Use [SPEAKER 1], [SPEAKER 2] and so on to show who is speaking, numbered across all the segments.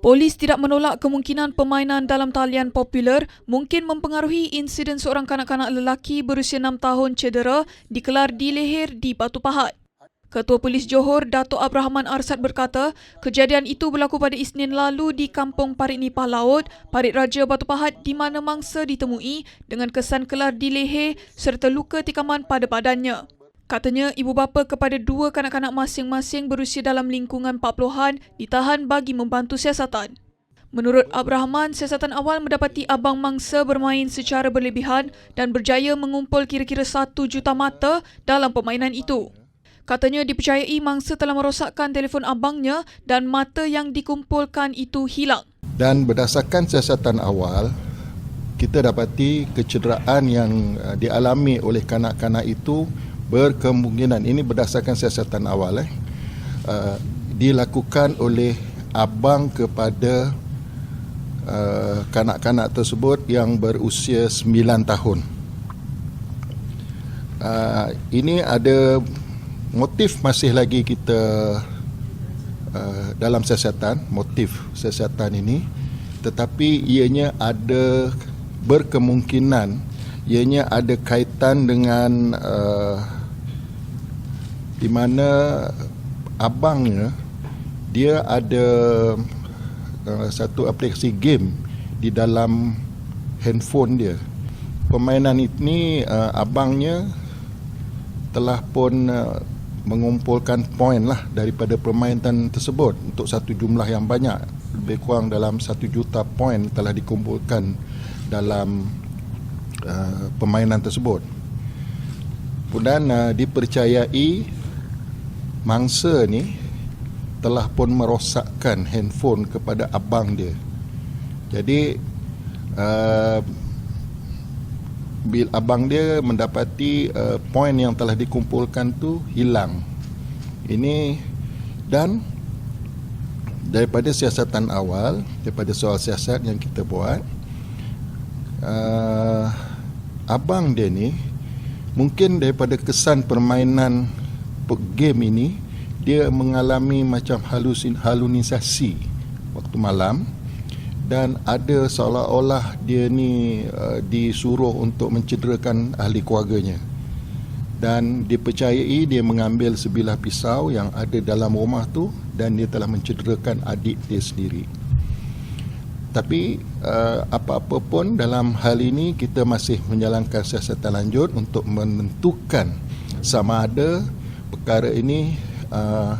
[SPEAKER 1] Polis tidak menolak kemungkinan permainan dalam talian popular mungkin mempengaruhi insiden seorang kanak-kanak lelaki berusia 6 tahun cedera dikelar di leher di Batu Pahat. Ketua Polis Johor, Dato' Abrahman Arsad berkata, kejadian itu berlaku pada Isnin lalu di Kampung Parit Nipah Laut, Parit Raja Batu Pahat di mana mangsa ditemui dengan kesan kelar di leher serta luka tikaman pada badannya. Katanya ibu bapa kepada dua kanak-kanak masing-masing berusia dalam lingkungan 40-an ditahan bagi membantu siasatan. Menurut Abrahman, siasatan awal mendapati abang mangsa bermain secara berlebihan dan berjaya mengumpul kira-kira satu juta mata dalam permainan itu. Katanya dipercayai mangsa telah merosakkan telefon abangnya dan mata yang dikumpulkan itu hilang.
[SPEAKER 2] Dan berdasarkan siasatan awal, kita dapati kecederaan yang uh, dialami oleh kanak-kanak itu berkemungkinan ini berdasarkan siasatan awal eh uh, dilakukan oleh abang kepada uh, kanak-kanak tersebut yang berusia 9 tahun. Uh, ini ada motif masih lagi kita uh, dalam siasatan motif siasatan ini tetapi ianya ada berkemungkinan ianya ada kaitan dengan uh, di mana abangnya dia ada uh, satu aplikasi game di dalam handphone dia. Permainan ini uh, abangnya telah pun uh, mengumpulkan poin lah daripada permainan tersebut untuk satu jumlah yang banyak lebih kurang dalam satu juta poin telah dikumpulkan dalam uh, permainan tersebut. Kemudian uh, dipercayai mangsa ni telah pun merosakkan handphone kepada abang dia. Jadi uh, bil abang dia mendapati uh, poin yang telah dikumpulkan tu hilang. Ini dan daripada siasatan awal, daripada soal siasat yang kita buat, uh, abang dia ni mungkin daripada kesan permainan game ini dia mengalami macam halusin halunisasi waktu malam dan ada seolah-olah dia ni uh, disuruh untuk mencederakan ahli keluarganya. Dan dipercayai dia mengambil sebilah pisau yang ada dalam rumah tu dan dia telah mencederakan adik dia sendiri. Tapi uh, apa-apa pun dalam hal ini kita masih menjalankan siasatan lanjut untuk menentukan sama ada perkara ini uh,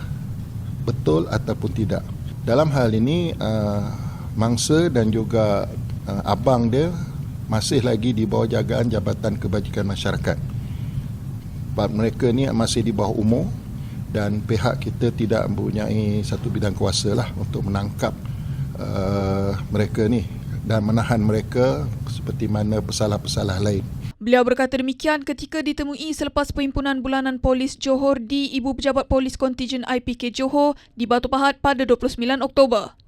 [SPEAKER 2] betul ataupun tidak. Dalam hal ini uh, mangsa dan juga uh, abang dia masih lagi di bawah jagaan Jabatan Kebajikan Masyarakat. Sebab mereka ni masih di bawah umur dan pihak kita tidak mempunyai satu bidang kuasa lah untuk menangkap uh, mereka ni dan menahan mereka seperti mana pesalah-pesalah lain.
[SPEAKER 1] Beliau berkata demikian ketika ditemui selepas perhimpunan bulanan polis Johor di Ibu Pejabat Polis Kontijen IPK Johor di Batu Pahat pada 29 Oktober.